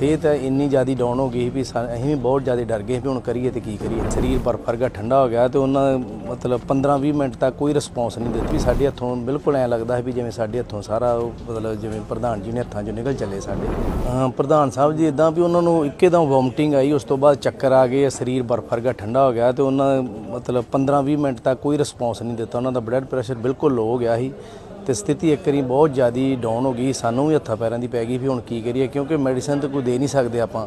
ਸਿਹਤ ਇੰਨੀ ਜ਼ਿਆਦਾ ਡਾਊਨ ਹੋ ਗਈ ਸੀ ਵੀ ਸਾ- ਅਸੀਂ ਵੀ ਬਹੁਤ ਜ਼ਿਆਦਾ ਡਰ ਗਏ ਵੀ ਹੁਣ ਕਰੀਏ ਤੇ ਕੀ ਕਰੀਏ। ਸਰੀਰ ਬਰਫ ਵਰਗਾ ਠੰਡਾ ਹੋ ਗਿਆ ਤੇ ਉਹਨਾਂ ਮਤਲਬ 15-20 ਮਿੰਟ ਤੱਕ ਕੋਈ ਰਿਸਪੌਂਸ ਨਹੀਂ ਦਿੱਤੀ। ਵੀ ਸਾਡੇ ਹੱਥੋਂ ਬਿਲਕੁਲ ਐ ਲੱਗਦਾ ਸੀ ਵੀ ਜਿਵੇਂ ਸਾਡੇ ਹੱਥੋਂ ਸਾਰਾ ਉਹ ਮਤਲਬ ਜਿਵੇਂ ਪ੍ਰਧਾਨ ਜੀ ਨੇ ਹੱਥਾਂ 'ਚੋਂ ਨਿਕਲ ਚੱਲੇ ਸਾਡੇ। ਪ੍ਰਧਾਨ ਸਾਹਿਬ ਜੀ ਇਦਾਂ ਵੀ ਉਹਨਾਂ ਨੂੰ ਇੱਕੇਦਮ ਵੋਮਟਿੰਗ ਆਈ, ਉਸ ਤੋਂ ਬਾਅਦ ਚੱਕਰ ਆ ਗਏ, ਸਰੀਰ ਬਰਫ ਵਰਗਾ ਠੰਡਾ ਹੋ ਗਿਆ ਤੇ ਉਹਨਾਂ ਮਤਲਬ 15-20 ਮਿੰਟ ਤੱਕ ਕੋਈ ਰਿਸਪੌਂਸ ਨਹੀਂ ਦਿੱਤਾ। ਉਹਨਾਂ ਦਾ ਬਲੱਡ ਪ੍ਰੈਸ਼ਰ ਬਿਲਕੁਲ ਲੋ ਹੋ ਗਿਆ ਸੀ। ਤੇ ਸਥਿਤੀ ਇੱਕ ਵਾਰੀ ਬਹੁਤ ਜ਼ਿਆਦੀ ਡਾਊਨ ਹੋ ਗਈ, ਸਾਨੂੰ ਵੀ ਹੱਥਾਂ ਪੈਰਾਂ ਦੀ ਪੈ ਗਈ ਵੀ ਹੁਣ ਕੀ ਕਰੀਏ, ਕਿਉਂਕਿ ਮੈਡੀਸਨ ਤਾਂ ਕੋਈ ਦੇ ਨਹੀਂ ਸਕਦੇ ਆਪਾਂ।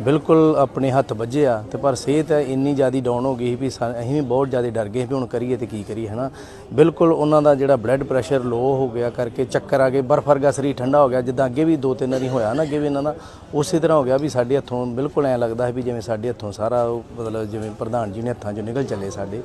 ਬਿਲਕੁਲ ਆਪਣੇ ਹੱਥ ਵੱਜਿਆ ਆ ਤੇ ਪਰ ਸਿਹਤ ਇੰਨੀ ਜ਼ਿਆਦੀ ਡਾਊਨ ਹੋ ਗਈ ਵੀ ਸਾ- ਅਸੀਂ ਵੀ ਬਹੁਤ ਜ਼ਿਆਦਾ ਡਰ ਗਏ ਵੀ ਹੁਣ ਕਰੀਏ ਤੇ ਕੀ ਕਰੀਏ, ਹਨਾ? ਬਿਲਕੁਲ ਉਹਨਾਂ ਦਾ ਜਿਹੜਾ ਬਲੱਡ ਪ੍ਰੈਸ਼ਰ ਲੋ ਹੋ ਗਿਆ ਕਰਕੇ ਚੱਕਰ ਆ ਗਏ, ਬਰਫ ਵਰਗਾ ਸਰੀਰ ਠੰਡਾ ਹੋ ਗਿਆ, ਜਿੱਦਾਂ ਅੱਗੇ ਵੀ ਦੋ ਤਿੰਨ ਵਾਰੀ ਹੋਇਆ ਨਾ ਅੱਗੇ ਵੀ ਇਹਨਾਂ ਦਾ, ਉਸੇ ਤਰ੍ਹਾਂ ਹੋ ਗਿਆ ਵੀ ਸਾਡੇ ਹੱਥੋਂ ਬਿਲਕੁਲ ਐ ਲੱਗਦਾ ਸੀ ਵੀ ਜਿਵੇਂ ਸਾਡੇ ਹੱਥੋਂ ਸਾਰਾ ਉਹ ਮਤਲਬ ਜਿਵੇਂ ਪ੍ਰਧਾਨ ਜੀ ਨੇ ਹੱਥਾਂ 'ਚੋਂ ਨਿਕਲ ਚੱਲੇ ਸਾਡੇ।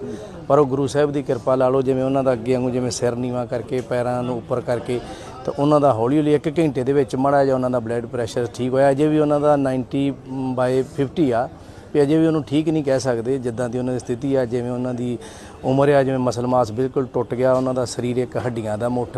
ਪਰ ਉਹ ਗੁਰੂ ਸਾਹਿਬ ਦੀ ਕਿਰਪਾ ਲਾ ਲਓ, ਜਿਵੇਂ ਉਹਨਾਂ ਦਾ ਅੱਗੇ ਵਾਂਗੂ ਜਿਵੇਂ ਸਿਰ ਨੀਵਾ ਕਰਕੇ, ਪੈਰਾਂ ਨੂੰ ਉੱਪਰ ਕਰਕੇ ਤਾਂ ਉਹਨਾਂ ਦਾ ਹੌਲੀ ਹੌਲੀ ਇੱਕ ਘੰਟੇ ਦੇ ਵਿੱਚ ਮਾੜਾ ਜਿਹਾ ਉਹਨਾਂ ਦਾ ਬਲੱਡ ਪ੍ਰੈਸ਼ਰ ਠੀਕ ਹੋਇਆ। ਅਜੇ ਵੀ ਉਹਨਾਂ ਦਾ 90 ਬਾਈ 50 ਆ। ਵੀ ਅਜੇ ਵੀ ਉਹਨੂੰ ਠੀਕ ਨਹੀਂ ਕਹਿ ਸਕਦੇ ਜਿੱਦਾਂ ਦੀ ਉਹਨਾਂ ਦੀ ਸਥਿਤੀ ਆ ਜਿਵੇਂ ਉਹਨਾਂ ਦੀ ਉਮਰ ਆ ਜਿਵੇਂ ਮਸਲ ਮਾਸ ਬਿਲਕੁਲ ਟੁੱਟ ਗਿਆ ਉਹਨਾਂ ਦਾ ਸਰੀਰ ਇੱਕ ਹੱਡੀਆਂ ਦਾ ਮੁੱਠ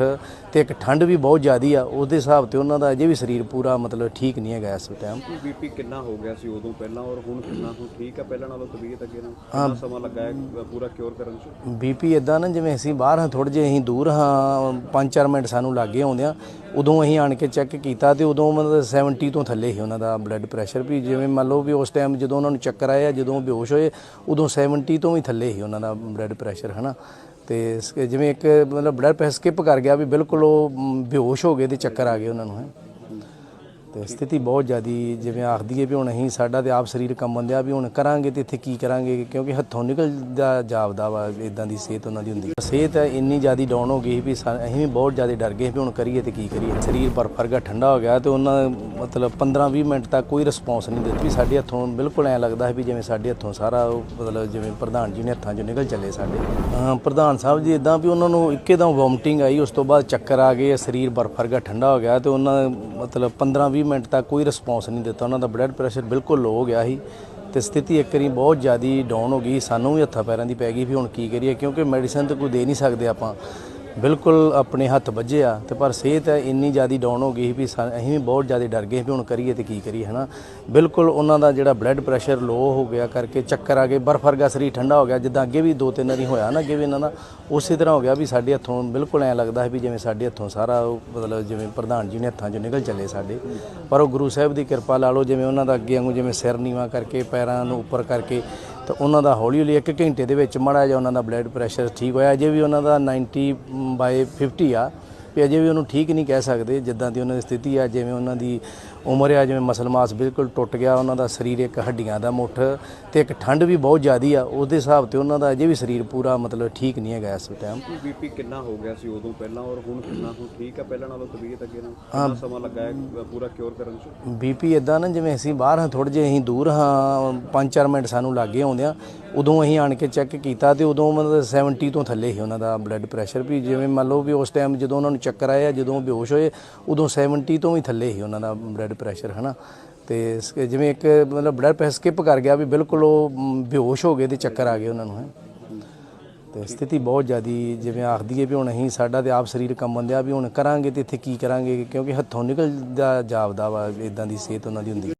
ਤੇ ਇੱਕ ਠੰਡ ਵੀ ਬਹੁਤ ਜ਼ਿਆਦੀ ਆ ਉਹਦੇ ਹਿਸਾਬ ਤੇ ਉਹਨਾਂ ਦਾ ਅਜੇ ਵੀ ਸਰੀਰ ਪੂਰਾ ਮਤਲਬ ਠੀਕ ਨਹੀਂ ਹੈਗਾ ਇਸ ਟਾਈਮ ਬੀਪੀ ਕਿੰਨਾ ਹੋ ਗਿਆ ਸੀ ਉਦੋਂ ਪਹਿਲਾਂ ਔਰ ਹੁਣ ਕਿੰਨਾ ਹੁਣ ਠੀਕ ਹੈ ਪਹਿਲਾਂ ਨਾਲੋਂ ਤਬੀਅਤ ਅੱਗੇ ਨਾਲ ਕਿੰਨਾ ਸਮਾਂ ਲੱਗਾ ਹੈ ਪੂਰਾ ਕਿਉਰ ਕਰਨ ਚ? ਬੀਪੀ ਇਦਾਂ ਨਾ ਜਿਵੇਂ ਅਸੀਂ ਬਾਹਰ ਹਾਂ ਥੋੜੇ ਜਿਹੇ ਅਸੀਂ ਦੂਰ ਹਾਂ 5-4 ਮਿੰਟ ਸਾਨੂੰ ਲੱਗੇ ਆਉਂਦਿਆਂ ਉਦੋਂ ਅਸੀਂ ਆਣ ਕੇ ਚੈੱਕ ਕੀਤਾ ਤੇ ਉਦੋਂ ਮਤਲਬ 70 ਤੋਂ ਥੱਲੇ ਸੀ ਉਹਨਾਂ ਦਾ ਬਲੱਡ ਪ੍ਰੈਸ਼ਰ ਵੀ। ਜਿਵੇਂ ਮੰਨ ਲਓ ਵੀ ਉਸ ਟਾਈਮ ਜਦੋਂ ਉਹਨਾਂ ਨੂੰ ਚੱਕਰ ਆਇਆ, ਜਦੋਂ ਬੇਹੋਸ਼ ਹੋਏ, ਉਦੋਂ 70 ਤੋਂ ਵੀ ਥੱਲੇ ਸੀ ਉਹਨਾਂ ਦਾ ਬਲੱਡ ਪ੍ਰੈਸ਼ਰ ਹਨਾ? ਤੇ ਇਸ- ਜਿਵੇਂ ਇੱਕ ਮਤਲਬ ਬਲੱਡ ਪ੍ਰੈਸ਼ਰ ਸਕਿਪ ਕਰ ਗਿਆ ਵੀ ਬਿਲਕੁਲ ਉਹ ਬੇਹੋਸ਼ ਹੋ ਗਏ ਤੇ ਚੱਕਰ ਆ ਗਏ ਉਹਨਾਂ ਨੂੰ, ਹੈ? ਤੇ ਸਥਿਤੀ ਬਹੁਤ ਜ਼ਿਆਦੀ ਜਿਵੇਂ ਆਖਦੀ ਹੈ ਵੀ ਹੁਣ ਅਸੀਂ ਸਾਡਾ ਤੇ ਆਪ ਸਰੀਰ ਕੰਬਣ ਦਿਆ ਵੀ ਹੁਣ ਕਰਾਂਗੇ ਤੇ ਇੱਥੇ ਕੀ ਕਰਾਂਗੇ, ਕਿਉਂਕਿ ਹੱਥੋਂ ਨਿਕਲਦਾ ਜਾਪਦਾ ਵਾ ਇਦਾਂ ਦੀ ਸਿਹਤ ਉਹਨਾਂ ਦੀ ਹੁੰਦੀ ਸਿਹਤ ਇੰਨੀ ਜ਼ਿਆਦੀ ਡਾਊਨ ਹੋ ਗਈ ਵੀ ਸਾ- ਅਸੀਂ ਵੀ ਬਹੁਤ ਜ਼ਿਆਦਾ ਡਰ ਗਏ ਵੀ ਹੁਣ ਕਰੀਏ ਤੇ ਕੀ ਕਰੀਏ। ਸਰੀਰ ਬਰਫ ਵਰਗਾ ਠੰਡਾ ਹੋ ਗਿਆ ਤੇ ਉਹਨਾਂ ਮਤਲਬ 15-20 ਮਿੰਟ ਤੱਕ ਕੋਈ ਰਿਸਪੌਂਸ ਨਹੀਂ ਦਿੱਤੀ। ਵੀ ਸਾਡੇ ਹੱਥੋਂ ਬਿਲਕੁਲ ਐ ਲੱਗਦਾ ਹੈ ਵੀ ਜਿਵੇਂ ਸਾਡੇ ਹੱਥੋਂ ਸਾਰਾ ਉਹ ਮਤਲਬ ਜਿਵੇਂ ਪ੍ਰਧਾਨ ਜੀ ਨੇ ਹੱਥਾਂ 'ਚੋਂ ਨਿਕਲ ਚੱਲੇ ਸਾਡੇ। ਪ੍ਰਧਾਨ ਸਾਹਿਬ ਜੀ ਇਦਾਂ ਵੀ ਉਹਨਾਂ ਨੂੰ ਇੱਕੇਦਮ ਵੋਮਟਿੰਗ ਆਈ, ਉਸ ਤੋਂ ਬਾਅਦ ਚੱਕਰ ਆ ਗਏ, ਸਰੀਰ ਬਰਫ ਵਰਗਾ ਠੰਡਾ ਹੋ ਗਿਆ ਤੇ ਉਹਨਾਂ ਮਤਲਬ 15-20 ਮਿੰਟ ਤੱਕ ਕੋਈ ਰਿਸਪੌਂਸ ਨਹੀਂ ਦਿੱਤਾ। ਉਹਨਾਂ ਦਾ ਬਲੱਡ ਪ੍ਰੈਸ਼ਰ ਬਿਲਕੁਲ ਲੋ ਹੋ ਗਿਆ ਸੀ ਤੇ ਸਥਿਤੀ ਇੱਕ ਵਾਰੀ ਬਹੁਤ ਜ਼ਿਆਦੀ ਡਾਊਨ ਹੋ ਗਈ ਸਾਨੂੰ ਵੀ ਹੱਥਾਂ ਪੈਰਾਂ ਦੀ ਪੈ ਗਈ ਵੀ ਹੁਣ ਕੀ ਕਰੀਏ? ਕਿਉਂਕਿ ਮੈਡੀਸਨ ਤਾਂ ਕੋਈ ਦੇ ਨਹੀਂ ਸਕਦੇ ਆਪਾਂ। ਬਿਲਕੁਲ ਆਪਣੇ ਹੱਥ ਵੱਜਿਆ ਆ ਤੇ ਪਰ ਸਿਹਤ ਇੰਨੀ ਜ਼ਿਆਦੀ ਡਾਊਨ ਹੋ ਗਈ ਵੀ ਸਾ- ਅਸੀਂ ਵੀ ਬਹੁਤ ਜ਼ਿਆਦਾ ਡਰ ਗਏ ਵੀ ਹੁਣ ਕਰੀਏ ਤੇ ਕੀ ਕਰੀਏ, ਹਨਾ? ਬਿਲਕੁਲ ਉਹਨਾਂ ਦਾ ਜਿਹੜਾ ਬਲੱਡ ਪ੍ਰੈਸ਼ਰ ਲੋ ਹੋ ਗਿਆ ਕਰਕੇ ਚੱਕਰ ਆ ਗਏ, ਬਰਫ ਵਰਗਾ ਸਰੀਰ ਠੰਡਾ ਹੋ ਗਿਆ, ਜਿੱਦਾਂ ਅੱਗੇ ਵੀ ਦੋ ਤਿੰਨ ਵਾਰੀ ਹੋਇਆ ਨਾ ਅੱਗੇ ਵੀ ਇਹਨਾਂ ਦਾ, ਉਸੇ ਤਰ੍ਹਾਂ ਹੋ ਗਿਆ ਵੀ ਸਾਡੇ ਹੱਥੋਂ ਬਿਲਕੁਲ ਐ ਲੱਗਦਾ ਸੀ ਵੀ ਜਿਵੇਂ ਸਾਡੇ ਹੱਥੋਂ ਸਾਰਾ ਉਹ ਮਤਲਬ ਜਿਵੇਂ ਪ੍ਰਧਾਨ ਜੀ ਨੇ ਹੱਥਾਂ 'ਚੋਂ ਨਿਕਲ ਚੱਲੇ ਸਾਡੇ। ਪਰ ਉਹ ਗੁਰੂ ਸਾਹਿਬ ਦੀ ਕਿਰਪਾ ਲਾ ਲਓ, ਜਿਵੇਂ ਉਹਨਾਂ ਦਾ ਅੱਗੇ ਵਾਂਗੂ ਜਿਵੇਂ ਸਿਰ ਨੀਵਾ ਕਰਕੇ, ਪੈਰਾਂ ਨੂੰ ਉੱਪਰ ਕਰਕੇ ਤਾਂ ਉਹਨਾਂ ਦਾ ਹੌਲੀ ਹੌਲੀ ਇੱਕ ਘੰਟੇ ਦੇ ਵਿੱਚ ਮਾੜਾ ਜਿਹਾ ਉਹਨਾਂ ਦਾ ਬਲੱਡ ਪ੍ਰੈਸ਼ਰ ਠੀਕ ਹੋਇਆ, ਅਜੇ ਵੀ ਉਹਨਾਂ ਦਾ 90 ਬਾਈ 50 ਆ। ਵੀ ਅਜੇ ਵੀ ਉਹਨੂੰ ਠੀਕ ਨਹੀਂ ਕਹਿ ਸਕਦੇ ਜਿੱਦਾਂ ਦੀ ਉਹਨਾਂ ਦੀ ਸਥਿਤੀ ਆ ਜਿਵੇਂ ਉਹਨਾਂ ਦੀ ਉਮਰ ਆ ਜਿਵੇਂ ਮਸਲ ਮਾਸ ਬਿਲਕੁਲ ਟੁੱਟ ਗਿਆ ਉਹਨਾਂ ਦਾ ਸਰੀਰ ਇੱਕ ਹੱਡੀਆਂ ਦਾ ਮੁੱਠ ਤੇ ਇੱਕ ਠੰਡ ਵੀ ਬਹੁਤ ਜ਼ਿਆਦੀ ਆ ਉਹਦੇ ਹਿਸਾਬ ਤੇ ਉਹਨਾਂ ਦਾ ਅਜੇ ਵੀ ਸਰੀਰ ਪੂਰਾ ਮਤਲਬ ਠੀਕ ਨਹੀਂ ਹੈਗਾ ਇਸ ਟਾਈਮ ਬੀਪੀ ਕਿੰਨਾ ਹੋ ਗਿਆ ਸੀ ਉਦੋਂ ਪਹਿਲਾਂ ਔਰ ਹੁਣ ਕਿੰਨਾ ਹੁਣ ਠੀਕ ਹੈ ਪਹਿਲਾਂ ਨਾਲੋਂ ਤਬੀਅਤ ਅੱਗੇ ਨਾਲ ਕਿੰਨਾ ਸਮਾਂ ਲੱਗਾ ਹੈ ਪੂਰਾ ਕਿਉਰ ਕਰਨ ਚ? ਬੀਪੀ ਇਦਾਂ ਨਾ ਜਿਵੇਂ ਅਸੀਂ ਬਾਹਰ ਹਾਂ ਥੋੜੇ ਜਿਹੇ ਅਸੀਂ ਦੂਰ ਹਾਂ 5-4 ਮਿੰਟ ਸਾਨੂੰ ਲੱਗੇ ਆਉਂਦਿਆਂ ਉਦੋਂ ਅਸੀਂ ਆਣ ਕੇ ਚੈੱਕ ਕੀਤਾ ਤੇ ਉਦੋਂ ਮਤਲਬ 70 ਤੋਂ ਥੱਲੇ ਸੀ ਉਹਨਾਂ ਦਾ ਬਲੱਡ ਪ੍ਰੈਸ਼ਰ ਵੀ ਜਿਵੇਂ ਮੰਨ ਲਓ ਵੀ ਉਸ ਟਾਈਮ ਜਦੋਂ ਉਹਨਾਂ ਨੂੰ ਚੱਕਰ ਆਇਆ, ਜਦੋਂ ਬੇਹੋਸ਼ ਹੋਏ, ਉਦੋਂ 70 ਤੋਂ ਵੀ ਥੱਲੇ ਹੀ ਉਹਨਾਂ ਦਾ ਬਲੱਡ ਪ੍ਰੈਸ਼ਰ ਹਨਾ। ਤੇ ਇਸ- ਜਿਵੇਂ ਇੱਕ ਮਤਲਬ ਬਲੱਡ ਪ੍ਰੈਸ਼ਰ ਸਕਿਪ ਕਰ ਗਿਆ ਵੀ ਬਿਲਕੁਲ ਉਹ ਬੇਹੋਸ਼ ਹੋ ਗਏ ਤੇ ਚੱਕਰ ਆ ਗਏ ਉਹਨਾਂ ਨੂੰ, ਹੈ। ਤੇ ਸਥਿਤੀ ਬਹੁਤ ਜ਼ਿਆਦੀ ਜਿਵੇਂ ਆਖਦੀ ਹੈ ਵੀ ਹੁਣ ਅਸੀਂ, ਸਾਡਾ ਤੇ ਆਪ ਸਰੀਰ ਕੰਬਣ ਦਿਆ ਵੀ ਹੁਣ ਕਰਾਂਗੇ ਤੇ ਇੱਥੇ ਕੀ ਕਰਾਂਗੇ, ਕਿਉਂਕਿ ਹੱਥੋਂ ਨਿਕਲਦਾ ਜਾਪਦਾ ਵਾ ਇਦਾਂ ਦੀ ਸਿਹਤ ਉਹਨਾਂ ਦੀ ਹੁੰਦੀ।